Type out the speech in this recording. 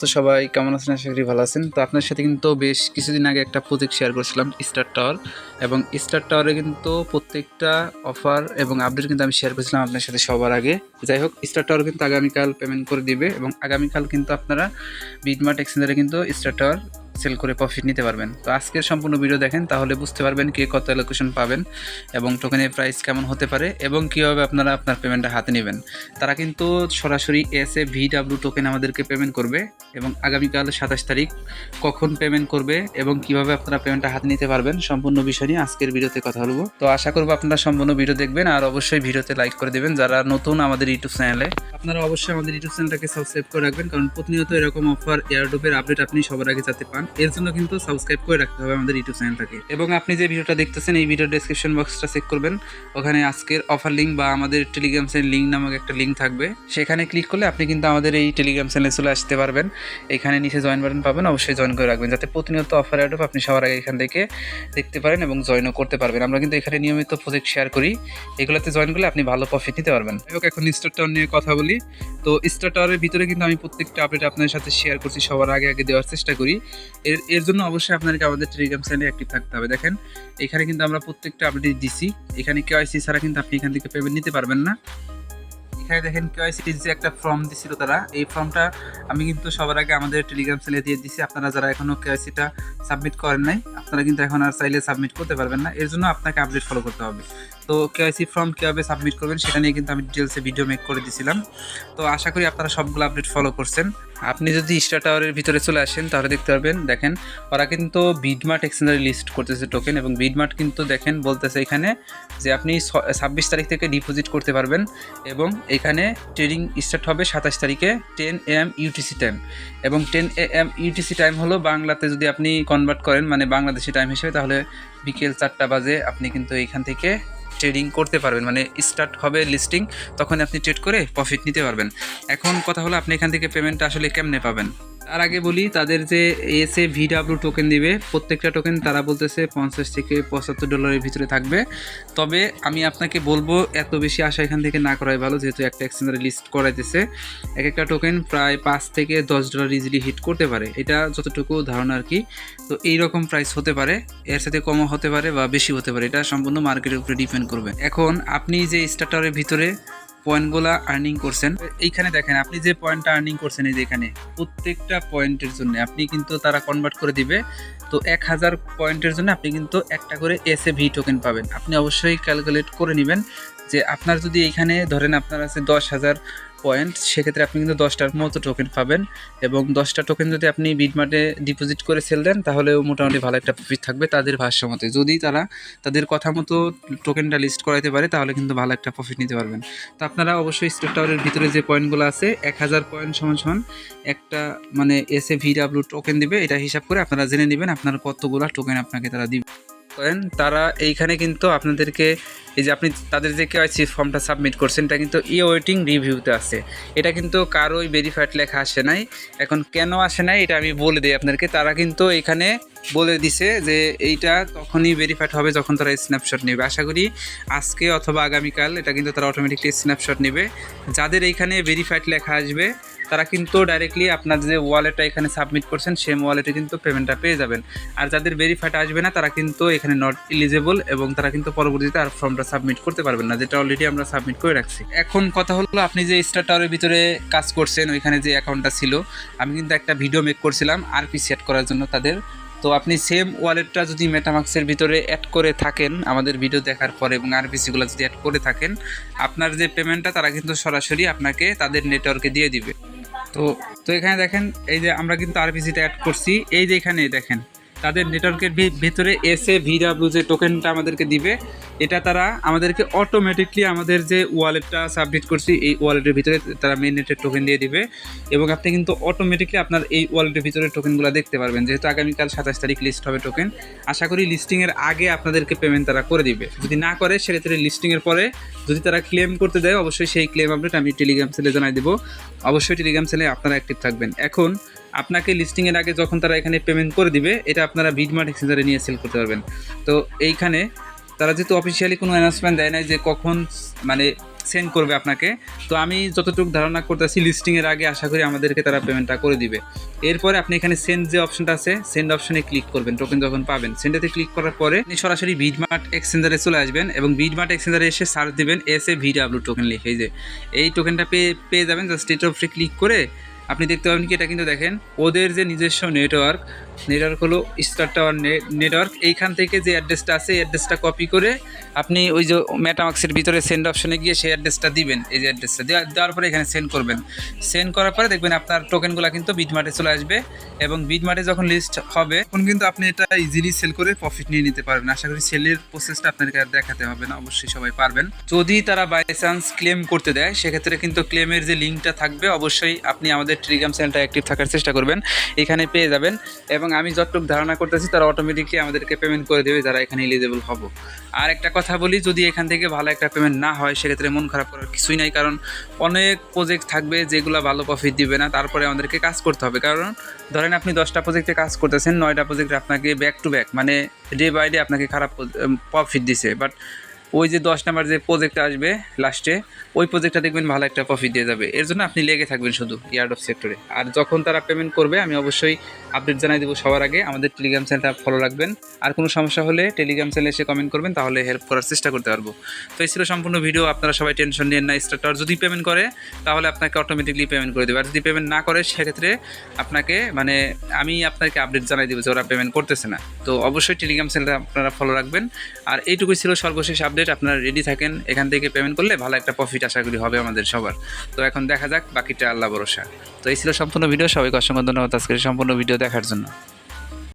তো সবাই কেমন আছেন? আশা করি ভালো আছেন। তো আপনার সাথে কিন্তু বেশ কিছুদিন আগে একটা প্রজেক্ট শেয়ার করেছিলাম স্টার টাওয়ার এবং স্টার টাওয়ারে কিন্তু প্রত্যেকটা অফার এবং আপডেট কিন্তু আমি শেয়ার করেছিলাম আপনার সাথে সবার আগে। যাই হোক স্টার টাওয়ার কিন্তু আগামীকাল পেমেন্ট করে দিবে এবং আগামীকাল কিন্তু আপনারা বিটমার্ট এক্সেঞ্জারে কিন্তু স্টার টাওয়ার সেল করে প্রফিট নিতে পারবেন। তো আজকের সম্পূর্ণ ভিডিও দেখেন, তাহলে বুঝতে পারবেন কে কত অ্যালোকেশন পাবেন এবং টোকেনের প্রাইস কেমন হতে পারে এবং কীভাবে আপনারা আপনার পেমেন্টটা হাতে নেবেন। তারা কিন্তু সরাসরি এস এ ভিডাব্লিউ টোকেন আমাদেরকে পেমেন্ট করবে এবং আগামীকাল সাতাশ তারিখ কখন পেমেন্ট করবে এবং কীভাবে আপনারা পেমেন্টটা হাতে নিতে পারবেন সম্পূর্ণ বিষয় নিয়ে আজকের ভিডিওতে কথা বলব। তো আশা করব আপনারা সম্পূর্ণ ভিডিও দেখবেন আর অবশ্যই ভিডিওতে লাইক করে দেবেন যারা নতুন আমাদের ইউটিউব চ্যানেলে আপনারা অবশ্যই আমাদের ইউটিউব চ্যানেলটাকে সাবস্ক্রাইব করে রাখবেন, কারণ প্রতিনিয়ত এরকম অফার এয়ারডোপের আপডেট আপনি সবার আগে যাতে পান। এর জন্য কিন্তু সাবস্ক্রাইব করে রাখতে হবে আমাদের ইউটিউব চ্যানেলটাকে। এবং আপনি যে ভিডিওটা দেখতেছেন, এই ভিডিওর ডেসক্রিপশন বক্সটা চেক করবেন। ওখানে আজকের অফার লিঙ্ক বা আমাদের টেলিগ্রাম চ্যানেল লিঙ্ক নামক একটা লিঙ্ক থাকবে। সেখানে ক্লিক করলে আপনি কিন্তু আমাদের এই টেলিগ্রাম চ্যানেলে চলে আসতে পারবেন। এখানে নিচে জয়েন বাটন পাবেন, অবশ্যই জয়েন করে রাখবেন, যাতে প্রতিনিয়ত অফার অ্যাডপ আপনি সবার আগে এখান থেকে দেখতে পারেন এবং জয়েনও করতে পারবেন। আমরা কিন্তু এখানে নিয়মিত প্রজেক্ট শেয়ার করি। এগুলোতে জয়েন করলে আপনি ভালো প্রফিট নিতে পারবেন। এখন স্টার টাওয়ার নিয়ে কথা বলি। তো স্টার টাওয়ারের ভিতরে কিন্তু আমি প্রত্যেকটা আপডেট আপনাদের সাথে শেয়ার করছি, সবার আগে আগে দেওয়ার চেষ্টা করি। এর এর জন্য অবশ্যই আপনাদেরকে আমাদের টেলিগ্রাম চ্যানেলে অ্যাক্টিভ থাকতে হবে। দেখেন, এখানে কিন্তু আমরা প্রত্যেকটা আপডেট দিছি। এখানে কেওয়াইসি ছাড়া কিন্তু আপনি এখান থেকে পেমেন্ট নিতে পারবেন না। এখানে দেখেন কেওয়াইসি যে একটা ফর্ম দিছিল তারা, এই ফর্মটা আমি কিন্তু সবার আগে আমাদের টেলিগ্রাম চ্যানেলে দিয়ে দিছি। আপনারা যারা এখনও এখনও কেওয়াইসিটা সাবমিট করেন নাই, আপনারা কিন্তু এখন আর চাইলে সাবমিট করতে পারবেন না। এর জন্য আপনাকে আপডেট ফলো করতে হবে। তো কেওয়াইসি ফর্ম কীভাবে সাবমিট করবেন সেটা নিয়ে কিন্তু আমি ডিটেলসে ভিডিও মেক করে দিয়েছিলাম তো আশা করি আপনারা সবগুলো আপডেট ফলো করছেন। আপনি যদি স্টার টাওয়ারের ভিতরে চলে আসেন তাহলে দেখতে পারবেন, দেখেন ওরা কিন্তু বিডমার্ট এক্সচেঞ্জারে লিস্ট করতেছে টোকেন এবং বিডমার্ট কিন্তু দেখেন বলতেছে এখানে যে আপনি ছাব্বিশ তারিখ থেকে ডিপোজিট করতে পারবেন এবং এখানে ট্রেডিং স্টার্ট হবে সাতাশ তারিখে ten A M UTC time এবং ten A M UTC time হলো বাংলাতে যদি আপনি কনভার্ট করেন মানে বাংলাদেশি টাইম হিসেবে, তাহলে বিকেল চারটা বাজে আপনি কিন্তু এইখান থেকে ট্রেডিং করতে পারবেন মানে স্টার্ট হবে লিস্টিং তখন আপনি ট্রেড করে প্রফিট নিতে পারবেন। এখন কথা হলো আপনি এখান থেকে পেমেন্টটা আসলে কেমনে পাবেন? তার আগে বলি, তাদের যে এস এ ভিডাব্লিউ টোকেন দিবে, প্রত্যেকটা টোকেন তারা বলতেছে পঞ্চাশ থেকে পঁচাত্তর ডলারের ভিতরে থাকবে। তবে আমি আপনাকে বলব, এত বেশি আশা এখান থেকে না করাই ভালো, যেহেতু একটা এক্সচেঞ্জারে লিস্ট করাইতেছে। এক একটা টোকেন প্রায় পাঁচ থেকে দশ ডলার ইজিলি হিট করতে পারে। এটা যতটুকু ধারণা আর কি। তো এই রকম প্রাইস হতে পারে, এর সাথে কমও হতে পারে বা বেশি হতে পারে। এটা সম্পূর্ণ মার্কেটের উপরে ডিপেন্ড করবে। এখন আপনি যে স্টার্টারের ভিতরে পয়েন্টগুলো আর্নিং করছেন। এইখানে দেখেন, আপনি যে পয়েন্টটা আর্নিং করছেন, এই যে এখানে, প্রত্যেকটা পয়েন্টের জন্য আপনি কিন্তু তারা কনভার্ট করে দিবে। তো এক হাজার পয়েন্টের জন্য আপনি কিন্তু একটা করে এস এ ভি টোকেন পাবেন। আপনি অবশ্যই ক্যালকুলেট করে নেবেন যে আপনার যদি এইখানে ধরেন আপনার আছে দশ হাজার পয়েন্ট সেক্ষেত্রে আপনি কিন্তু দশটার মতো টোকেন পাবেন এবং দশটা টোকেন যদি আপনি বিটমার্টে ডিপোজিট করে সেল দেন, তাহলেও মোটামুটি ভালো একটা প্রফিট থাকবে তাদের ভাষ্য মতে যদি তারা তাদের কথা মতো টোকেনটা লিস্ট করাইতে পারে, তাহলে কিন্তু ভালো একটা প্রফিট নিতে পারবেন। তো আপনারা অবশ্যই স্টেট টাওয়ারের ভিতরে যে পয়েন্টগুলো আছে, এক হাজার পয়েন্ট সমান সমান একটা মানে এস এ ভিডাব্লিউ টোকেন দিবে, এটা হিসাব করে আপনারা জেনে নেবেন আপনার কতগুলো টোকেন আপনাকে তারা দিবে। করেন, তারা এইখানে কিন্তু আপনাদেরকে এই যে আপনি তাদের যে কেওয়াইসি ফর্মটা সাবমিট করছেন, এটা কিন্তু ই ওয়েটিং রিভিউতে আছে। এটা কিন্তু কারোই ভেরিফাইড লেখা আসে নাই। এখন কেন আসে নাই, এটা আমি বলে দিই আপনাদেরকে। তারা কিন্তু এখানে বলে দিছে যে এইটা তখনই ভেরিফাইড হবে যখন তারা স্ন্যাপশট নেবে। আশা করি আজকে অথবা আগামীকাল এটা কিন্তু তারা অটোমেটিকলি স্ন্যাপশট নেবে। যাদের এইখানে ভেরিফাইড লেখা আসবে, তারা কিন্তু ডাইরেক্টলি আপনার যে ওয়ালেটটা এখানে সাবমিট করছেন সেম ওয়ালেটে কিন্তু পেমেন্টটা পেয়ে যাবেন। আর যাদের ভেরিফাইড আসবে না, তারা কিন্তু এখানে নট ইলিজেবল এবং তারা কিন্তু পরবর্তীতে আর ফর্মটা সাবমিট করতে পারবেন না, যেটা অলরেডি আমরা সাবমিট করে রাখছি। এখন কথা হলো, আপনি যে স্টার টাওয়ারের ভিতরে কাজ করছেন, ওইখানে যে অ্যাকাউন্টটা ছিল, আমি কিন্তু একটা ভিডিও মেক করছিলাম আর আরপি সেট করার জন্য তাদের তো আপনি সেম ওয়ালেটটা যদি মেটামাক্সের ভিতরে অ্যাড করে থাকেন আমাদের ভিডিও দেখার পরে এবং আর আরপিসিগুলো যদি অ্যাড করে থাকেন, আপনার যে পেমেন্টটা তারা কিন্তু সরাসরি আপনাকে তাদের নেটওয়ার্কে দিয়ে দিবে। তো তো এখানে দেখেন, এই যে আমরা কিন্তু আর আরপিসিটা অ্যাড করছি, এই যে এখানে দেখেন তাদের নেটওয়ার্কের ভিতরে এসে ভিডাব্লিউ যে টোকেনটা আমাদেরকে দিবে, এটা তারা আমাদেরকে অটোমেটিকলি আমাদের যে ওয়ালেটটা সাবমিট করছি, এই ওয়ালেটের ভিতরে তারা মেন নেটের টোকেন দিয়ে দিবে। এবং আপনি কিন্তু অটোমেটিকলি আপনার এই ওয়ালেটের ভিতরে টোকেনগুলো দেখতে পারবেন। যেহেতু আগামীকাল সাতাশ তারিখ লিস্ট হবে টোকেন আশা করি লিস্টিংয়ের আগে আপনাদেরকে পেমেন্ট তারা করে দিবে। যদি না করে, সেক্ষেত্রে লিস্টিংয়ের পরে যদি তারা ক্লেম করতে দেয়, অবশ্যই সেই ক্লেম আপডেট আমি টেলিগ্রাম সেলে জানাই দেবো। অবশ্যই টেলিগ্রাম সেলে আপনারা অ্যাক্টিভ থাকবেন। এখন আপনাকে লিস্টিংয়ের আগে যখন তারা এখানে পেমেন্ট করে দিবে, এটা আপনারা বিডমার্ট এক্সচেঞ্জারে নিয়ে সেল করতে পারবেন। তো এইখানে তারা যেহেতু অফিসিয়ালি কোনো অ্যানাউন্সমেন্ট দেয় নাই যে কখন মানে সেন্ড করবে আপনাকে, তো আমি যতটুকু ধারণা করতেছি লিস্টিংয়ের আগে আশা করি আমাদেরকে তারা পেমেন্টটা করে দিবে। এরপরে আপনি এখানে সেন্ড যে অপশনটা আছে সেন্ড অপশনে ক্লিক করবেন টোকেন যখন পাবেন। সেন্ডেতে ক্লিক করার পরে আপনি সরাসরি ভিডমার্ট এক্সচেঞ্জারে চলে আসবেন এবং ভিডমার্ট এক্সচেঞ্জারে এসে সার্চ দিবেন এস এ ভিডাব্লিউ টোকেন লিখে যে। এই টোকেনটা পেয়ে পেয়ে যাবেন জাস্ট এটার উপরে ক্লিক করে আপনি দেখতে পাবেন কি এটা কিন্তু দেখেন ওদের যে নিজস্ব নেটওয়ার্ক নেটওয়ার্ক হলো স্টার টাওয়ার নেটওয়ার্ক এইখান থেকে যে অ্যাড্রেসটা আছে, এই অ্যাড্রেসটা কপি করে আপনি ওই যে মেটামাক্সের ভিতরে সেন্ড অপশনে গিয়ে সেই অ্যাড্রেসটা দিবেন, এই যে অ্যাড্রেসটা দেওয়া- দেওয়ার পরে এখানে সেন্ড করবেন। সেন্ড করার পরে দেখবেন আপনার টোকেনগুলো কিন্তু বিটমার্টে চলে আসবে এবং বিটমার্টে যখন লিস্ট হবে, তখন কিন্তু আপনি এটা ইজিলি সেল করে প্রফিট নিয়ে নিতে পারবেন। আশা করি সেলের প্রসেসটা আপনাকে আর দেখাতে হবে না, অবশ্যই সবাই পারবেন। যদি তারা বাই চান্স ক্লেম করতে দেয়, সেক্ষেত্রে কিন্তু ক্লেমের যে লিঙ্কটা থাকবে, অবশ্যই আপনি আমাদের টেলিগ্রাম চ্যানেলটা অ্যাক্টিভ থাকার চেষ্টা করবেন। এখানে পেয়ে যাবেন এবং আমি যতটুকু ধারণা করতেছি, তারা অটোমেটিকলি আমাদেরকে পেমেন্ট করে দেবে যারা এখানে এলিজেবল হব। আর একটা কথা বলি, যদি এখান থেকে ভালো একটা পেমেন্ট না হয়, সেক্ষেত্রে মন খারাপ করার কিছুই নাই, কারণ অনেক প্রজেক্ট থাকবে যেগুলো ভালো প্রফিট দিবে না, তারপরে আমাদেরকে কাজ করতে হবে। কারণ ধরেন আপনি দশটা প্রজেক্টে কাজ করতেছেন, নয়টা প্রজেক্টে আপনাকে ব্যাক টু ব্যাক মানে ডে বাই ডে আপনাকে খারাপ প্রফিট দিছে। বাট ওই যে দশ নাম্বার যে প্রজেক্ট আসবে লাস্টে ওই প্রজেক্টটা দেখবেন ভালো একটা প্রফিট দিয়ে যাবে। এর জন্য আপনি লেগে থাকবেন শুধু ইয়ার্ড অফ সেক্টরে আর যখন তারা পেমেন্ট করবে, আমি অবশ্যই আপডেট জানাই দেবো সবার আগে। আমাদের টেলিগ্রাম চ্যানেলটা ফলো রাখবেন। আর কোনো সমস্যা হলে টেলিগ্রাম চ্যানেলে এসে কমেন্ট করবেন, তাহলে হেল্প করার চেষ্টা করতে পারব। তো এই ছিল সম্পূর্ণ ভিডিও আপনারা সবাই টেনশন নিয়ে না স্টার্টার যদি পেমেন্ট করে, তাহলে আপনাকে অটোমেটিকলি পেমেন্ট করে দেবে। আর যদি পেমেন্ট না করে, সেক্ষেত্রে আপনাকে মানে আমি আপনাকে আপডেট জানাই দেবো যে ওরা পেমেন্ট করতেছে না। তো অবশ্যই টেলিগ্রাম চ্যানেলটা আপনারা ফলো রাখবেন। আর এইটুকুই ছিল সর্বশেষ আপডেট আপনারা রেডি থাকেন, এখান থেকে পেমেন্ট করলে ভালো একটা প্রফিট আশা করি হবে আমাদের সবার। তো এখন দেখা যাক, বাকিটা আল্লাহ ভরসা। তো এই ছিল সম্পূর্ণ ভিডিও সবাইকে অসংখ্য ধন্যবাদ আজকের সম্পূর্ণ ভিডিও দেখার জন্য।